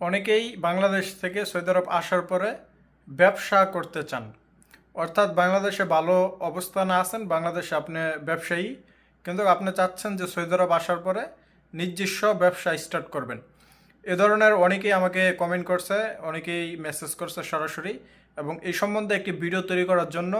অনেকেই বাংলাদেশ থেকে সৌদি আরব আসার পরে ব্যবসা করতে চান। অর্থাৎ বাংলাদেশে ভালো অবস্থানে আছেন, বাংলাদেশে আপনি ব্যবসায়ী। কিন্তু আপনি চাচ্ছেন যে সৌদি আরব আসার পরে নিজস্ব ব্যবসা স্টার্ট করবেন। এ ধরনের অনেকেই আমাকে কমেন্ট করছে, অনেকেই মেসেজ করছে সরাসরি। এবং এই সম্বন্ধে একটি ভিডিও তৈরি করার জন্য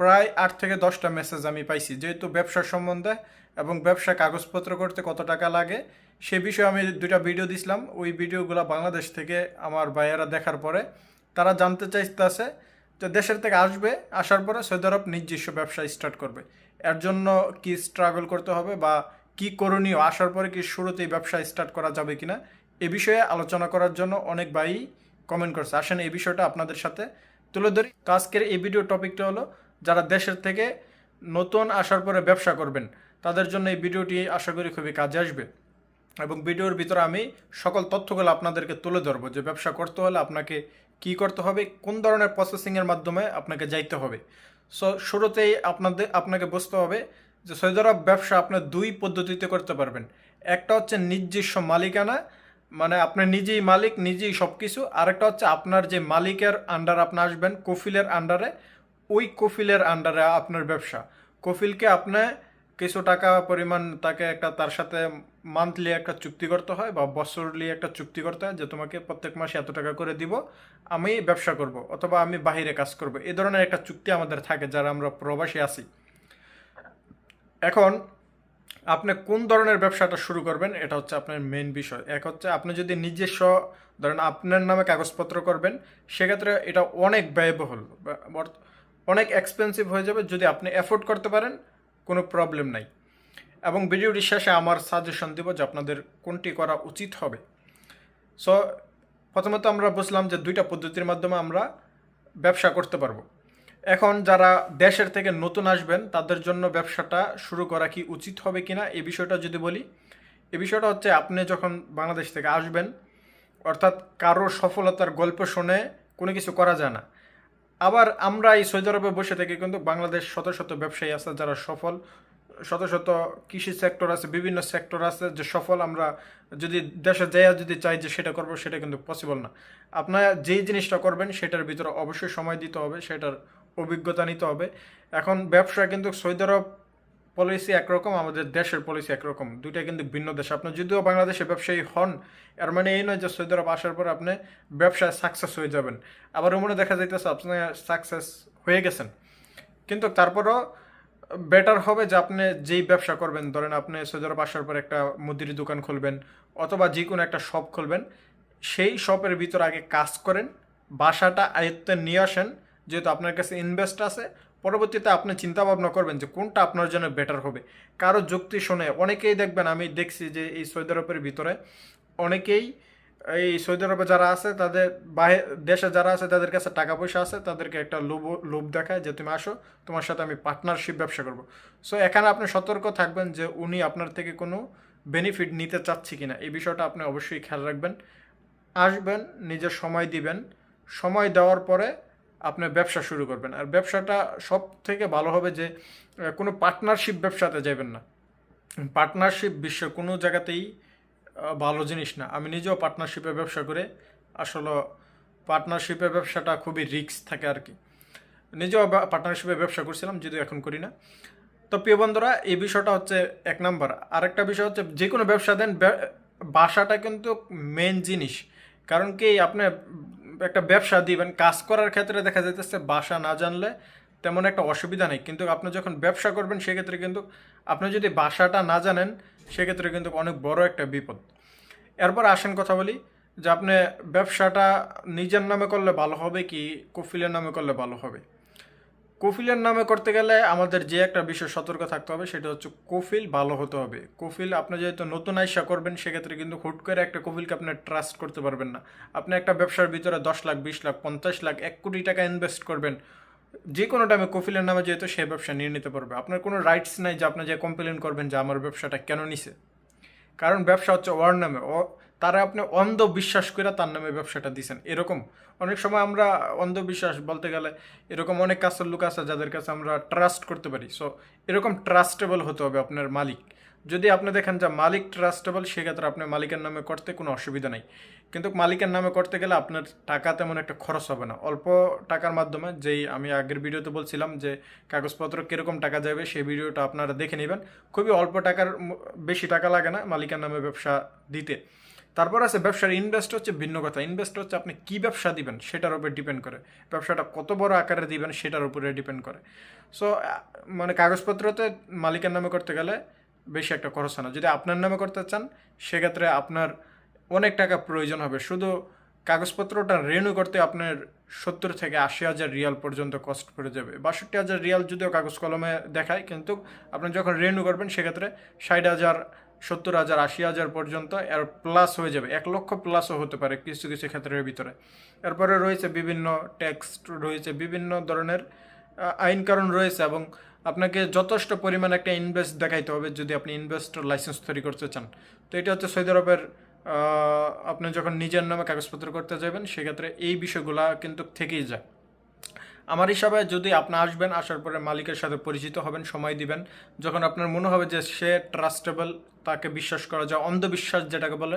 প্রায় আট থেকে দশটা মেসেজ আমি পাইছি। যেহেতু ব্যবসার সম্বন্ধে এবং ব্যবসা কাগজপত্র করতে কত টাকা লাগে, সে বিষয়ে আমি দুইটা ভিডিও দিছিলাম। ওই ভিডিওগুলো বাংলাদেশ থেকে আমার ভাইয়েরা দেখার পরে তারা জানতে চাইতেছে যে দেশের থেকে আসবে, আসার পরে সৌদি আরব নিজস্ব ব্যবসা স্টার্ট করবে। এর জন্য কি স্ট্রাগল করতে হবে বা কি করণীয়, আসার পরে কি শুরুতেই ব্যবসা স্টার্ট করা যাবে কি না এ বিষয়ে আলোচনা করার জন্য অনেক ভাই কমেন্ট করছে। আসেন এই বিষয়টা আপনাদের সাথে তুলে ধরি। তো আজকের এই ভিডিও টপিকটা হলো, যারা দেশের থেকে নতুন আসার পরে ব্যবসা করবেন তাদের জন্য এই ভিডিওটি আশা করি খুবই কাজে আসবে। এবং ভিডিওর ভিতরে আমি সকল তথ্যগুলো আপনাদেরকে তুলে ধরবো, যে ব্যবসা করতে হলে আপনাকে কি করতে হবে, কোন ধরনের প্রসেসিংয়ের মাধ্যমে আপনাকে যাইতে হবে। সো শুরুতেই আপনাদের আপনাকে বুঝতে হবে যে সৌদি আরব ব্যবসা আপনি দুই পদ্ধতিতে করতে পারবেন। একটা হচ্ছে নিজস্ব মালিকানা মানে আপনি নিজেই মালিক, নিজেই সব কিছু আরেকটা হচ্ছে আপনার যে মালিকের আন্ডার আপনি আসবেন, কফিলের আন্ডারে ওই কফিলের আন্ডারে আপনার ব্যবসা। কফিলকে আপনি কিছু টাকা পরিমাণ তাকে একটা তার সাথে মান্থলি একটা চুক্তি করতে হয় বা বছরলি একটা চুক্তি করতে হয় যে তোমাকে প্রত্যেক মাসে এত টাকা করে দিব, আমি ব্যবসা করব অথবা আমি বাহিরে কাজ করব। এ ধরনের একটা চুক্তি আমাদের থাকে যারা আমরা প্রবাসী আছি। এখন আপনি কোন ধরনের ব্যবসাটা শুরু করবেন এটা হচ্ছে আপনার মেন বিষয়। এক হচ্ছে আপনি যদি নিজস্ব, ধরেন আপনার নামে কাগজপত্র করবেন, সেক্ষেত্রে এটা অনেক ব্যয়বহুল অনেক এক্সপেন্সিভ হয়ে যাবে যদি আপনি অ্যাফোর্ড করতে পারেন। কোনো প্রবলেম নাই। এবং ভিডিওটির শেষে আমার সাজেশন দিব যে আপনাদের কোনটি করা উচিত হবে। সো প্রথমত আমরা বুঝলাম যে দুইটা পদ্ধতির মাধ্যমে আমরা ব্যবসা করতে পারব। এখন যারা দেশের থেকে নতুন আসবেন, তাদের জন্য ব্যবসাটা শুরু করা কি উচিত হবে কি না এ বিষয়টা যদি বলি এ বিষয়টা হচ্ছে আপনি যখন বাংলাদেশ থেকে আসবেন, অর্থাৎ কারও সফলতার গল্প শুনে কোনো কিছু করা যায় না। আবার আমরা এই সৌদি আরবে বসে থেকে কিন্তু বাংলাদেশ শত শত ব্যবসায়ী আছে যারা সফল, শত শত কৃষি সেক্টর আছে, বিভিন্ন সেক্টর আছে যে সফল আমরা যদি দেশে যাইয়া যদি চাই যে সেটা করব, সেটা কিন্তু পসিবল না। আপনার যেই জিনিসটা করবেন সেটার ভিতরে অবশ্যই সময় দিতে হবে, সেটার অভিজ্ঞতা নিতে হবে। এখন ব্যবসা কিন্তু সৌদি আরব পলিসি একরকম, আমাদের দেশের পলিসি একরকম। দুইটা কিন্তু ভিন্ন দেশ। আপনি যদিও বাংলাদেশে ব্যবসায়ী হন, এর মানে এই নয় যে সৌদি আরব আসার পর আপনি ব্যবসায় সাকসেস হয়ে যাবেন। আবার মনে দেখা যাইতেছে আপনি সাকসেস হয়ে গেছেন। কিন্তু তারপরও বেটার হবে যে আপনি যেই ব্যবসা করবেন, ধরেন আপনি সৌদি আরব আসার পর একটা মুদির দোকান খুলবেন, অথবা যে কোনো একটা শপ খুলবেন, সেই শপের ভিতর আগে কাজ করেন, বাসাটা আয়ত্তে নিয়ে আসেন, যেহেতু আপনার কাছে ইনভেস্ট আছে পরবর্তীতে আপনি চিন্তা ভাবনা করবেন যে কোনটা আপনার জন্য বেটার হবে। কারও যুক্তি শুনে অনেকেই দেখবেন, আমি দেখছি যে এই সৌদি আরবের ভিতরে অনেকেই, এই সৌদি আরবে যারা আছে, তাদের বাহে, দেশে যারা আছে, তাদের কাছে টাকা পয়সা আছে, তাদেরকে একটা লোভ লোভ দেখায় যে তুমি আসো, তোমার সাথে আমি পার্টনারশিপ ব্যবসা করব। সো এখানে আপনি সতর্ক থাকবেন যে উনি আপনার থেকে কোনো বেনিফিট নিতে চাচ্ছি কিনা। এই বিষয়টা আপনি অবশ্যই খেয়াল রাখবেন। আসবেন, নিজের সময় দিবেন। সময় দেওয়ার পরে আপনি ব্যবসা শুরু করবেন। আর ব্যবসাটা সব থেকে ভালো হবে যে কোনো পার্টনারশিপ ব্যবসাতে যাবেন না। পার্টনারশিপ বিশ্বের কোনো জায়গাতেই ভালো জিনিস না। আমি নিজেও পার্টনারশিপে ব্যবসা করে, আসলে পার্টনারশিপের ব্যবসাটা খুবই রিস্ক থাকে আর কি। নিজেও পার্টনারশিপে ব্যবসা করছিলাম, যদিও এখন করি না। তো প্রিয় বন্ধুরা, এই বিষয়টা হচ্ছে এক নাম্বার। আরেকটা বিষয় হচ্ছে, যে কোনো ব্যবসা দেন বাসাটা কিন্তু মেন জিনিস। কারণ কি, আপনি একটা ব্যবসা দিবেন, কাজ করার ক্ষেত্রে দেখা যাইতেছে বাসা না জানলে তেমন একটা অসুবিধা নেই। কিন্তু আপনি যখন ব্যবসা করবেন, সেক্ষেত্রে কিন্তু আপনি যদি বাসাটা না জানেন, সেক্ষেত্রে কিন্তু অনেক বড় একটা বিপদ। এরপর আসেন কথা বলি, যে আপনি ব্যবসাটা নিজের নামে করলে ভালো হবে কি, কফিলের নামে করলে ভালো হবে? কফিলের নামে করতে গেলে আমাদের যে একটা বিষয় সতর্ক থাকতে হবে, সেটা হচ্ছে কফিল ভালো হতে হবে। কফিল আপনি যেহেতু নতুন আয়সা করবেন, সেক্ষেত্রে কিন্তু হুট করে একটা কফিলকে আপনি ট্রাস্ট করতে পারবেন না। আপনি একটা ব্যবসার ভিতরে দশ লাখ, বিশ লাখ, পঞ্চাশ লাখ, এক কোটি টাকা ইনভেস্ট করবেন, যে কোনো টাইমে কফিলের নামে যেহেতু সে ব্যবসা নিয়ে নিতে পারবে। আপনার কোনো রাইটস নাই যে আপনি যে কমপ্লেন করবেন যে আমার ব্যবসাটা কেন নিছে? কারণ ব্যবসা হচ্ছে ওর নামে। তারা আপনি অন্ধবিশ্বাস করে তার নামে ব্যবসাটা দিছেন। এরকম অনেক সময় আমরা অন্ধবিশ্বাস বলতে গেলে এরকম অনেক কাছের লোক আছে যাদের কাছে আমরা ট্রাস্ট করতে পারি। সো এরকম ট্রাস্টেবল হতে হবে আপনার মালিক। যদি আপনি দেখেন যে মালিক ট্রাস্টেবল সেক্ষেত্রে আপনি মালিকের নামে করতে কোনো অসুবিধা নেই। কিন্তু মালিকের নামে করতে গেলে আপনার টাকা তেমন একটা খরচ হবে না। অল্প টাকার মাধ্যমে যেই আমি আগের ভিডিওতে বলছিলাম যে কাগজপত্র কীরকম টাকা যাবে, সেই ভিডিওটা আপনারা দেখে নেবেন। খুবই অল্প টাকার বেশি টাকা লাগে না মালিকের নামে ব্যবসা দিতে। তারপর আছে ব্যবসার ইনভেস্ট হচ্ছে ভিন্ন কথা। ইনভেস্ট হচ্ছে আপনি কি ব্যবসা দিবেন সেটার উপর ডিপেন্ড করে। ব্যবসাটা কত বড় আকারে দিবেন সেটার উপরে ডিপেন্ড করে। সো মানে কাগজপত্রতে মালিকের নামে করতে গেলে বেশি একটা খরচ হয় না। যদি আপনার নামে করতে চান, সেক্ষেত্রে আপনার অনেক টাকা প্রয়োজন হবে। শুধু কাগজপত্রটা রেনু করতে আপনার সত্তর থেকে আশি হাজার রিয়াল পর্যন্ত কস্ট পড়ে যাবে। বাষট্টি হাজার রিয়াল যদিও কাগজ কলমে দেখায়, কিন্তু আপনি যখন রেনু করবেন, সেক্ষেত্রে ষাট হাজার সত্তর হাজার, আশি হাজার পর্যন্ত এর প্লাস হয়ে যাবে। এক লক্ষ প্লাসও হতে পারে কিছু কিছু ক্ষেত্রের ভিতরে। এরপরে রয়েছে বিভিন্ন ট্যাক্স রয়েছে বিভিন্ন ধরনের আইন কারণ রয়েছে এবং আপনাকে যথেষ্ট পরিমাণ একটা ইনভেস্ট দেখাইতে হবে যদি আপনি ইনভেস্টর লাইসেন্স তৈরি করতে চান। তো এটা হচ্ছে সৌদি আরবের আপনি যখন নিজের নামে কাগজপত্র করতে যাবেন, সেক্ষেত্রে এই বিষয়গুলা কিন্তু থেকেই যায়। আমার হিসাবে যদি আপনি আসবেন, আসার পরে মালিকের সাথে পরিচিত হবেন, সময় দিবেন, যখন আপনার মনে হবে যে সে ট্রাস্টেবল তাকে বিশ্বাস করা যায়, অন্ধবিশ্বাস যেটাকে বলে,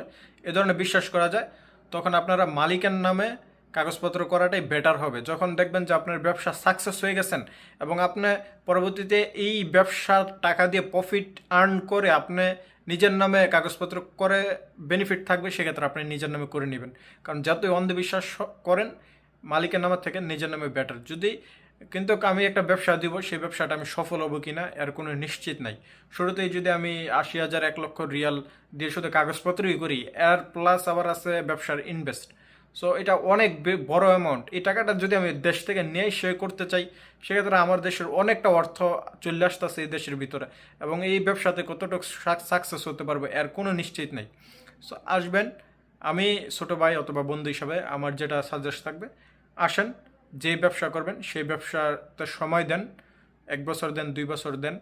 এ ধরনের বিশ্বাস করা যায়, তখন আপনারা মালিকের নামে কাগজপত্র করাটাই বেটার হবে। যখন দেখবেন যে আপনার ব্যবসা সাকসেস হয়ে গেছেন এবং আপনি পরবর্তীতে এই ব্যবসার টাকা দিয়ে প্রফিট আর্ন করে আপনি নিজের নামে কাগজপত্র করে বেনিফিট থাকবে, সেক্ষেত্রে আপনি নিজের নামে করে নেবেন। কারণ যতই অন্ধবিশ্বাস করেন মালিকের নামের থেকে নিজের নামে বেটার যদি কিন্তু আমি একটা ব্যবসা দিব, সেই ব্যবসাটা আমি সফল হব কিনা, এর কোনো নিশ্চিত নাই। শুরুতেই যদি আমি আশি হাজার, এক লক্ষ রিয়াল দিয়ে শুধু কাগজপত্রই করি, এর প্লাস আবার আছে ব্যবসার ইনভেস্ট সো এটা অনেক বড় অ্যামাউন্ট এই টাকাটা যদি আমি দেশ থেকে নিয়ে সে করতে চাই, সেক্ষেত্রে আমার দেশের অনেকটা অর্থ চলে আসতেছে এই দেশের ভিতরে। এবং এই ব্যবসাতে কতটুকু সাকসেস হতে পারবে, এর কোনো নিশ্চিত নেই। সো আসবেন, আমি ছোটো ভাই অথবা বন্ধু হিসাবে আমার যেটা সাজেস্ট থাকবে আসেন, যে ব্যবসা করবেন, সেই ব্যবসাতে সময় দেন, এক বছর দেন, দুই বছর দেন।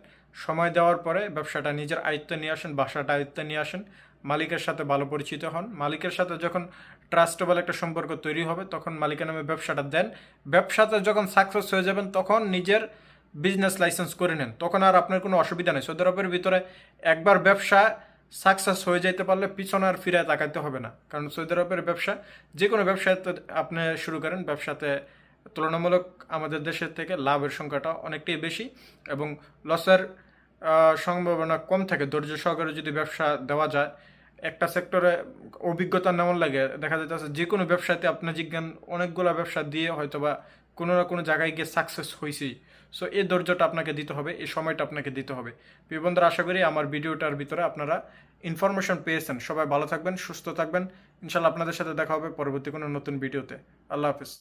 সময় দেওয়ার পরে ব্যবসাটা নিজের আয়ত্তে নিয়ে আসেন, বাসাটা আয়ত্তে নিয়ে আসেন। মালিকের সাথে ভালো পরিচিত হন। মালিকের সাথে যখন ট্রাস্টেবল একটা সম্পর্ক তৈরি হবে, তখন মালিকের নামে ব্যবসাটা দেন। ব্যবসাতে যখন সাকসেস হয়ে যাবেন, তখন নিজের বিজনেস লাইসেন্স করে নেন। তখন আর আপনার কোনো অসুবিধা নেই। সৌদি আরবের ভিতরে একবার ব্যবসা সাকসেস হয়ে যেতে পারলে পিছনে আর ফিরে তাকাতে হবে না। কারণ সৌদি আরবের ব্যবসা যে কোনো ব্যবসাতে আপনি শুরু করেন, ব্যবসাতে তুলনামূলক আমাদের দেশের থেকে লাভের সংখ্যাটা অনেকটাই বেশি এবং লসের সম্ভাবনা কম থাকে। ধৈর্য সহকারে যদি ব্যবসা দেওয়া যায়, একটা সেক্টরে অভিজ্ঞতা নেমন লাগে। দেখা যাচ্ছে যে কোনো ব্যবসাতে আপনি জিজ্ঞান, অনেকগুলো ব্যবসা দিয়ে হয়তো বা কোনো না কোনো জায়গায় গিয়ে সাকসেস হয়েছি সো এই ধৈর্যটা আপনাকে দিতে হবে, এই সময়টা আপনাকে দিতে হবে। প্রিয় বন্ধুরা, আশা করি আমার ভিডিওটার ভিতরে আপনারা ইনফরমেশন পেয়েছেন। সবাই ভালো থাকবেন, সুস্থ থাকবেন। ইনশাল্লাহ আপনাদের সাথে দেখা হবে পরবর্তী কোনো নতুন ভিডিওতে। আল্লাহ হাফিজ।